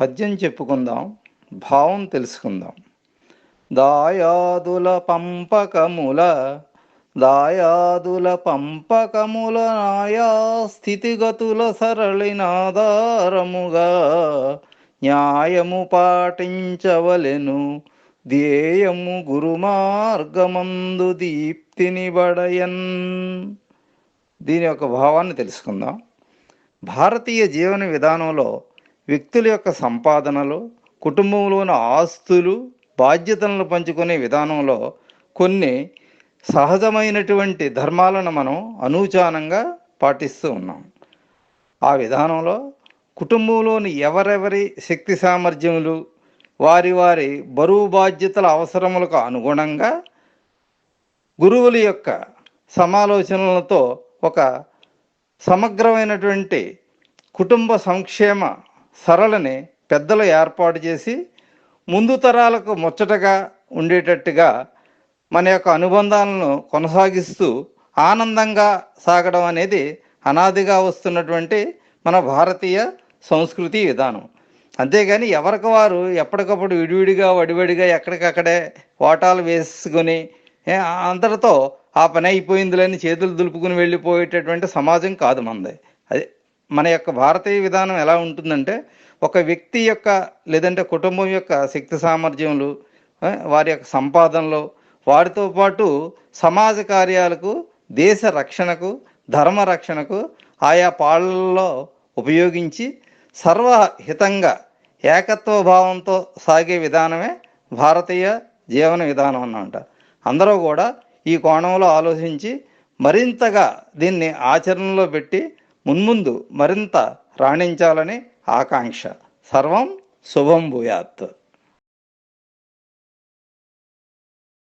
పద్యం చెప్పుకుందాం భావం తెలుసుకుందాం. దాయాదుల పంపకముల దాయాదుల పంపకముల నాయా స్థితిగతుల సరళినాధారముగా న్యాయము పాటించవలెను ధ్యేయము గురుమార్గమందు దీప్తిని బడయన్. దీని యొక్క భావాన్ని తెలుసుకుందాం. భారతీయ జీవన విధానంలో వ్యక్తుల యొక్క సంపాదనలు కుటుంబంలోని ఆస్తులు బాధ్యతలను పంచుకునే విధానంలో కొన్ని సహజమైనటువంటి ధర్మాలను మనం అనూచానంగా పాటిస్తూ ఉన్నాం. ఆ విధానంలో కుటుంబంలోని ఎవరెవరి శక్తి సామర్థ్యములు వారి వారి బరువు బాధ్యతల అవసరములకు అనుగుణంగా గురువుల యొక్క సమాలోచనలతో ఒక సమగ్రమైనటువంటి కుటుంబ సంక్షేమ సరళని పెద్దలు ఏర్పాటు చేసి ముందు తరాలకు ముచ్చటగా ఉండేటట్టుగా మన యొక్క అనుబంధాలను కొనసాగిస్తూ ఆనందంగా సాగడం అనేది అనాదిగా వస్తున్నటువంటి మన భారతీయ సంస్కృతి విధానం. అంతేగాని ఎవరికి వారు ఎప్పటికప్పుడు విడివిడిగా వడివడిగా ఎక్కడికక్కడే వాటాలు వేసుకొని అందరితో అంతటితో ఆ పని అయిపోయిందిలేని చేతులు దులుపుకుని వెళ్ళిపోయేటటువంటి సమాజం కాదు మనది అదే మన యొక్క భారతీయ విధానం ఎలా ఉంటుందంటే ఒక వ్యక్తి యొక్క లేదంటే కుటుంబం యొక్క శక్తి సామర్థ్యములు వారి యొక్క సంపాదనలు వారితో పాటు సమాజ కార్యాలకు దేశ రక్షణకు ధర్మ రక్షణకు ఆయా పాళ్ళల్లో ఉపయోగించి సర్వహితంగా ఏకత్వ భావంతో సాగే విధానమే భారతీయ జీవన విధానం అన్నమాట. అందరూ కూడా ఈ కోణంలో ఆలోచించి మరింతగా దీన్ని ఆచరణలో పెట్టి మున్ముందు మరింత రాణించాలని ఆకాంక్ష. సర్వం శుభం భూయాత్.